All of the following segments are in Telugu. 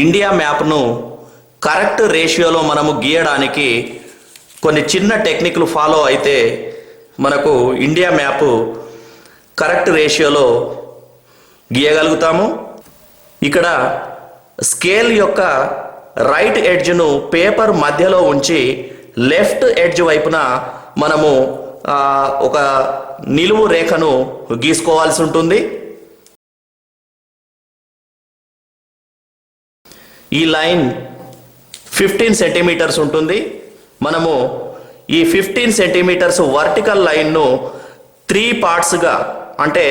ఇండియా మ్యాప్ను కరెక్ట్ రేషియోలో మనము గీయడానికి కొన్ని చిన్న టెక్నిక్లు ఫాలో అయితే మనకు ఇండియా మ్యాప్ కరెక్ట్ రేషియోలో గీయగలుగుతాము. ఇక్కడ స్కేల్ యొక్క రైట్ ఎడ్జ్ను పేపర్ మధ్యలో ఉంచి లెఫ్ట్ ఎడ్జ్ వైపున మనము ఒక నిలువు రేఖను గీసుకోవాల్సి ఉంటుంది. ఈ లైన్ ఫిఫ్టీన్ సెంటీమీటర్స్ ఉంటుంది. మనము ఈ ఫిఫ్టీన్ సెంటీమీటర్స్ వర్టికల్ లైన్ను త్రీ పార్ట్స్గా అంటే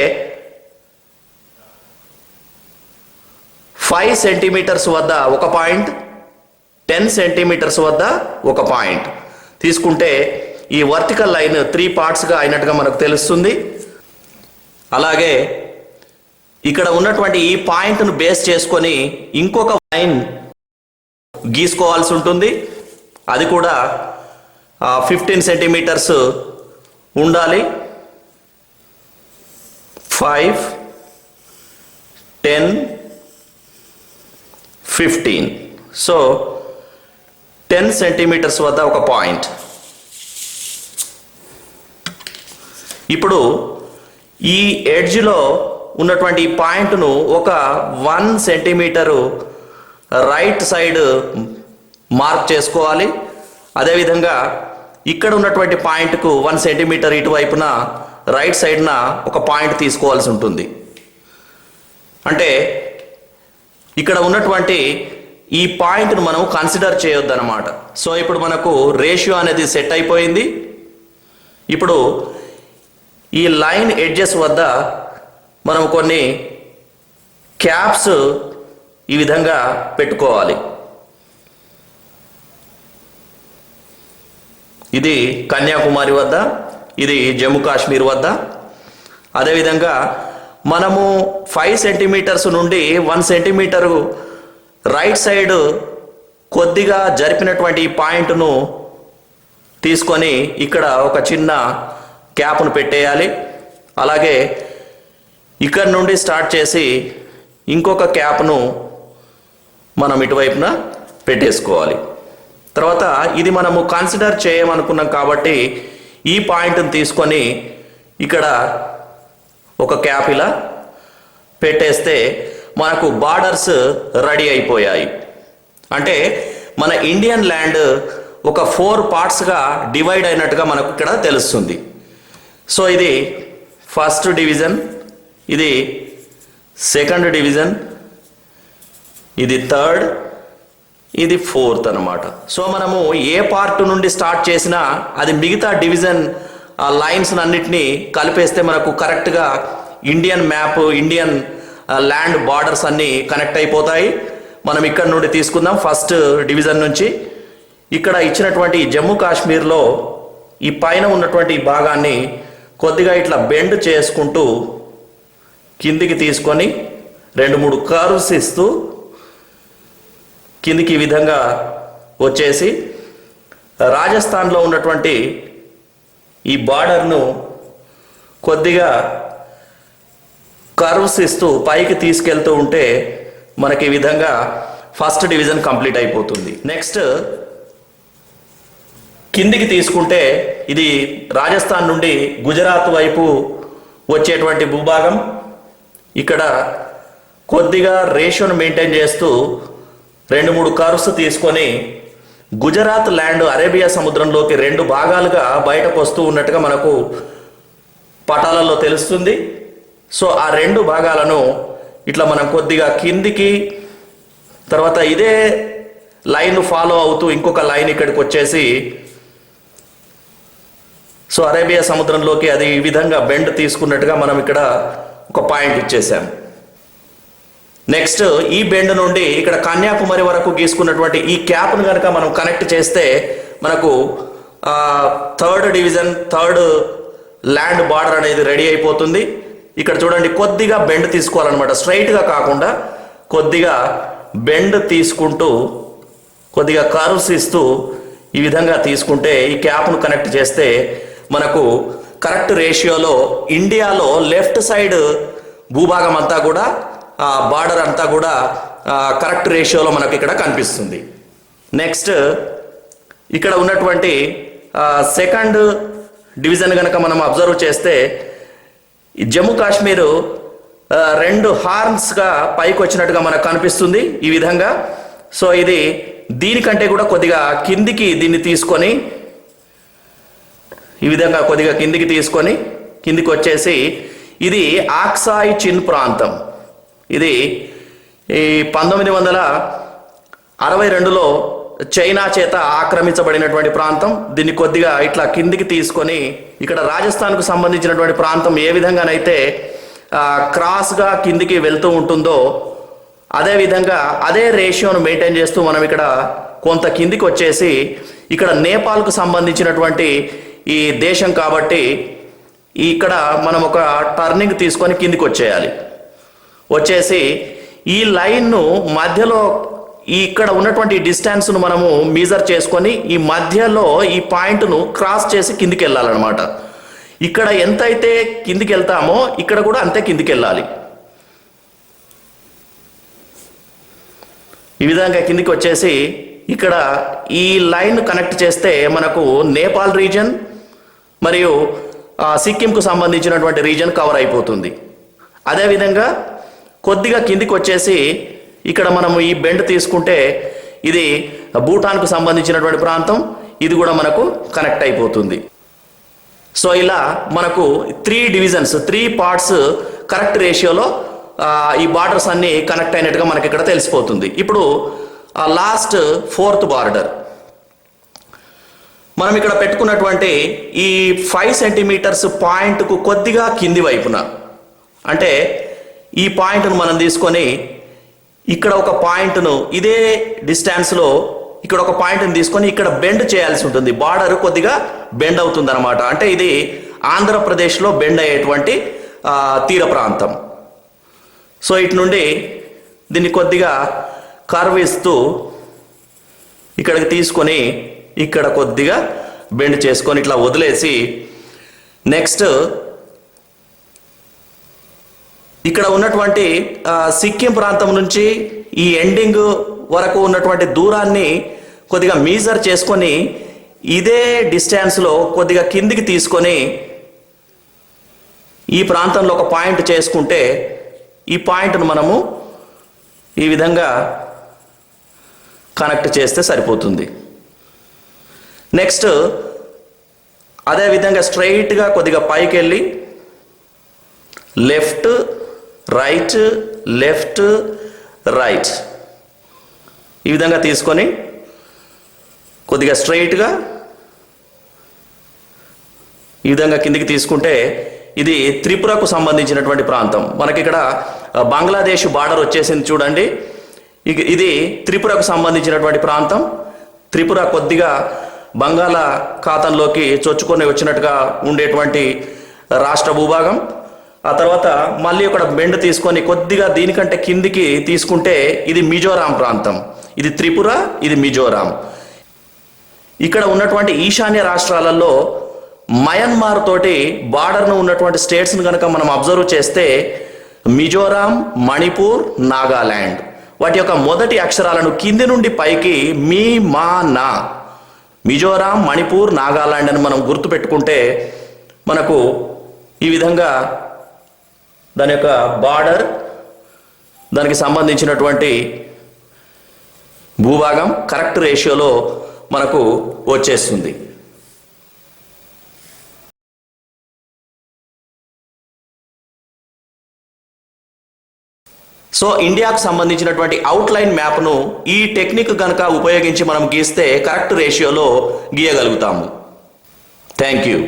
ఫైవ్ సెంటీమీటర్స్ వద్ద ఒక పాయింట్ టెన్ సెంటీమీటర్స్ వద్ద ఒక పాయింట్. తీసుకుంటే ఈ వర్టికల్ లైన్ త్రీ పార్ట్స్గా అయినట్టుగా మనకు తెలుస్తుంది. అలాగే ఇక్కడ ఉన్నటువంటి ఈ పాయింట్ను బేస్ చేసుకొని ఇంకొక లైన్ గీసుకోవాల్సి ఉంటుంది. అది కూడా ఫిఫ్టీన్ సెంటీమీటర్స్ ఉండాలి. Five ten fifteen. So ten centimetres వద్ద ఒక పాయింట్. ఇప్పుడు ఈ ఎడ్జ్లో ఉన్నటువంటి పాయింట్ను ఒక one centimetre right side mark చేసుకోవాలి. అదేవిధంగా ఇక్కడ ఉన్నటువంటి పాయింట్కు వన్ సెంటీమీటర్ ఇటువైపున రైట్ సైడ్న ఒక పాయింట్ తీసుకోవాల్సి ఉంటుంది. అంటే ఇక్కడ ఉన్నటువంటి ఈ పాయింట్ను మనం కన్సిడర్ చేయొద్దు అనమాట సో ఇప్పుడు మనకు రేషియో అనేది సెట్ అయిపోయింది. ఇప్పుడు ఈ లైన్ ఎడ్జెస్ వద్ద మనం కొన్ని క్యాప్స్ ఈ విధంగా పెట్టుకోవాలి. ఇది కన్యాకుమారి వద్ద ఇది జమ్మూ కాశ్మీర్ వద్ద. అదేవిధంగా మనము ఫైవ్ సెంటీమీటర్స్ నుండి వన్ సెంటీమీటరు రైట్ సైడ్ కొద్దిగా జరిపినటువంటి ఈ పాయింట్ను తీసుకొని ఇక్కడ ఒక చిన్న క్యాప్ను పెట్టేయాలి. అలాగే ఇక్కడ నుండి స్టార్ట్ చేసి ఇంకొక క్యాప్ను మనం ఇటువైపున పెట్టేసుకోవాలి. తర్వాత ఇది మనము కన్సిడర్ చేయమనుకున్నాం కాబట్టి ఈ పాయింట్ని తీసుకొని ఇక్కడ ఒక క్యాప్ ఇలా పెట్టేస్తే మనకు బార్డర్స్ రెడీ అయిపోయాయి. అంటే మన ఇండియన్ ల్యాండ్ ఒక ఫోర్ పార్ట్స్గా డివైడ్ అయినట్టుగా మనకు ఇక్కడ తెలుస్తుంది. సో ఇది ఫస్ట్ డివిజన్ ఇది సెకండ్ డివిజన్ ఇది థర్డ్ ఇది ఫోర్త్ అన్నమాట. సో మనము ఏ పార్ట్ నుండి స్టార్ట్ చేసినా అది మిగతా డివిజన్ ఆ లైన్స్ అన్నిటినీ కలిపేస్తే మనకు కరెక్ట్గా Indian map Indian land borders అన్నీ కనెక్ట్ అయిపోతాయి. మనం ఇక్కడ నుండి తీసుకుందాం ఫస్ట్ డివిజన్ నుంచి. ఇక్కడ ఇచ్చినటువంటి జమ్మూ కాశ్మీర్లో ఈ పైన ఉన్నటువంటి భాగాన్ని కొద్దిగా ఇట్లా బెండ్ చేసుకుంటూ కిందికి తీసుకొని రెండు మూడు కర్వ్స్ ఇస్తూ కిందికి ఈ విధంగా వచ్చేసి రాజస్థాన్లో ఉన్నటువంటి ఈ బార్డర్ను కొద్దిగా కర్వ్స్ ఇస్తూ పైకి తీసుకెళ్తూ ఉంటే మనకి ఈ విధంగా ఫస్ట్ డివిజన్ కంప్లీట్ అయిపోతుంది. నెక్స్ట్ కిందికి తీసుకుంటే ఇది రాజస్థాన్ నుండి గుజరాత్ వైపు వచ్చేటువంటి భూభాగం. ఇక్కడ కొద్దిగా రేషియోను మెయింటైన్ చేస్తూ రెండు మూడు కర్వ్స్ తీసుకొని గుజరాత్ ల్యాండ్ అరేబియా సముద్రంలోకి రెండు భాగాలుగా బయటకు వస్తూ ఉన్నట్టుగా మనకు పటాలలో తెలుస్తుంది. సో ఆ రెండు భాగాలను ఇట్లా మనం కొద్దిగా కిందికి తర్వాత ఇదే లైన్ ఫాలో అవుతూ ఇంకొక లైన్ ఇక్కడికి వచ్చేసి సో అరేబియా సముద్రంలోకి అది ఈ విధంగా బెండ్ తీసుకున్నట్టుగా మనం ఇక్కడ ఒక పాయింట్ ఇచ్చేసాం నెక్స్ట్ ఈ బెండ్ నుండి ఇక్కడ కన్యాకుమారి వరకు గీసుకున్నటువంటి ఈ క్యాప్ను కనుక మనం కనెక్ట్ చేస్తే మనకు third division third land border అనేది రెడీ అయిపోతుంది. ఇక్కడ చూడండి కొద్దిగా బెండ్ తీసుకోవాలన్నమాట. స్ట్రైట్గా కాకుండా కొద్దిగా బెండ్ తీసుకుంటూ కొద్దిగా కర్వ్స్ ఇస్తూ ఈ విధంగా తీసుకుంటే ఈ క్యాప్ను కనెక్ట్ చేస్తే మనకు కరెక్ట్ రేషియోలో ఇండియాలో లెఫ్ట్ సైడ్ భూభాగం అంతా కూడా బార్డర్ అంతా కూడా కరెక్ట్ రేషియోలో మనకు ఇక్కడ కనిపిస్తుంది. నెక్స్ట్ ఇక్కడ ఉన్నటువంటి సెకండ్ డివిజన్ కనుక మనం అబ్జర్వ్ చేస్తే జమ్మూ కాశ్మీరు రెండు హార్న్స్గా పైకి వచ్చినట్టుగా మనకు కనిపిస్తుంది ఈ విధంగా. సో ఇది దీనికంటే కూడా కొద్దిగా కిందికి దీన్ని తీసుకొని ఈ విధంగా కొద్దిగా కిందికి తీసుకొని కిందికి వచ్చేసి ఇది ఆక్సాయ్ చిన్ ప్రాంతం. ఇది ఈ పంతొమ్మిది వందల అరవై రెండులో చైనా చేత ఆక్రమించబడినటువంటి ప్రాంతం. దీన్ని కొద్దిగా ఇట్లా కిందికి తీసుకొని ఇక్కడ రాజస్థాన్కు సంబంధించినటువంటి ప్రాంతం ఏ విధంగానైతే క్రాస్గా కిందికి వెళ్తూ ఉంటుందో అదే విధంగా అదే రేషియోను మెయింటైన్ చేస్తూ మనం ఇక్కడ కొంత కిందికి వచ్చేసి ఇక్కడ నేపాల్కు సంబంధించినటువంటి ఈ దేశం కాబట్టి ఇక్కడ మనం ఒక టర్నింగ్ తీసుకొని కిందికి వచ్చేయాలి. వచ్చేసి ఈ లైన్ను మధ్యలో ఈ ఇక్కడ ఉన్నటువంటి డిస్టెన్స్ను మనము మీజర్ చేసుకొని ఈ మధ్యలో ఈ పాయింట్ను క్రాస్ చేసి కిందికి వెళ్ళాలన్నమాట ఇక్కడ ఎంతైతే కిందికి వెళ్తామో ఇక్కడ కూడా అంతే కిందికి వెళ్ళాలి ఈ విధంగా కిందికి వచ్చేసి ఇక్కడ ఈ లైన్ కనెక్ట్ చేస్తే మనకు నేపాల్ రీజన్ మరియు సిక్కింకు సంబంధించినటువంటి రీజన్ కవర్ అయిపోతుంది. అదేవిధంగా కొద్దిగా కిందికి వచ్చేసి ఇక్కడ మనము ఈ బెండ్ తీసుకుంటే ఇది భూటాన్కు సంబంధించినటువంటి ప్రాంతం ఇది కూడా మనకు కనెక్ట్ అయిపోతుంది. సో ఇలా మనకు three divisions three parts correct రేషియోలో ఈ బార్డర్స్ అన్ని కనెక్ట్ అయినట్టుగా మనకి ఇక్కడ తెలిసిపోతుంది. ఇప్పుడు లాస్ట్ ఫోర్త్ బార్డర్ మనం ఇక్కడ పెట్టుకున్నటువంటి ఈ ఫైవ్ సెంటీమీటర్స్ పాయింట్కు కొద్దిగా కింది వైపున. అంటే ఈ పాయింట్ను మనం తీసుకొని ఇక్కడ ఒక పాయింట్ను ఇదే డిస్టెన్స్లో ఇక్కడ ఒక పాయింట్ని తీసుకొని ఇక్కడ బెండ్ చేయాల్సి ఉంటుంది. బార్డర్ కొద్దిగా బెండ్ అవుతుంది అనమాట అంటే ఇది ఆంధ్రప్రదేశ్లో బెండ్ అయ్యేటువంటి తీర ప్రాంతం. సో ఇటు నుండి దీన్ని కొద్దిగా కర్వ్ ఇస్తూ ఇక్కడికి తీసుకొని ఇక్కడ కొద్దిగా బెండ్ చేసుకొని ఇట్లా వదిలేసి నెక్స్ట్ ఇక్కడ ఉన్నటువంటి సిక్కిం ప్రాంతం నుంచి ఈ ఎండింగ్ వరకు ఉన్నటువంటి దూరాన్ని కొద్దిగా మీజర్ చేసుకొని ఇదే డిస్టెన్స్లో కొద్దిగా కిందికి తీసుకొని ఈ ప్రాంతంలో ఒక పాయింట్ చేసుకుంటే ఈ పాయింట్ను మనము ఈ విధంగా కనెక్ట్ చేస్తే సరిపోతుంది. నెక్స్ట్ అదే విధంగా స్ట్రైట్గా కొద్దిగా పైకి వెళ్ళి లెఫ్ట్ రైట్ లెఫ్ట్ రైట్. ఈ విధంగా తీసుకొని కొద్దిగా స్ట్రైట్గా ఈ విధంగా కిందికి తీసుకుంటే ఇది త్రిపురకు సంబంధించినటువంటి ప్రాంతం. మనకి ఇక్కడ బంగ్లాదేశ్ బార్డర్ వచ్చేసింది చూడండి. ఇది త్రిపురకు సంబంధించినటువంటి ప్రాంతం. త్రిపుర కొద్దిగా బంగాళ ఖాతంలోకి చొచ్చుకొని వచ్చినట్టుగా ఉండేటువంటి రాష్ట్ర భూభాగం. ఆ తర్వాత మళ్ళీ ఒక బెండ్ తీసుకొని కొద్దిగా దీనికంటే కిందికి తీసుకుంటే ఇది మిజోరాం ప్రాంతం. ఇది త్రిపుర ఇది మిజోరాం. ఇక్కడ ఉన్నటువంటి ఈశాన్య రాష్ట్రాలలో మయన్మార్ తోటి బార్డర్ను ఉన్నటువంటి స్టేట్స్ని కనుక మనం అబ్జర్వ్ చేస్తే మిజోరాం మణిపూర్ నాగాల్యాండ్ వాటి యొక్క మొదటి అక్షరాలను కింది నుండి పైకి మీ మా నా మిజోరాం మణిపూర్ నాగాలాండ్ అని మనం గుర్తుపెట్టుకుంటే మనకు ఈ విధంగా దాని యొక్క బార్డర్ దానికి సంబంధించినటువంటి భూభాగం కరెక్ట్ రేషియోలో మనకు వచ్చేస్తుంది. సో ఇండియాకు సంబంధించినటువంటి అవుట్లైన్ మ్యాప్ను ఈ టెక్నిక్ కనుక ఉపయోగించి మనం గీస్తే కరెక్ట్ రేషియోలో గీయగలుగుతాము. Thank you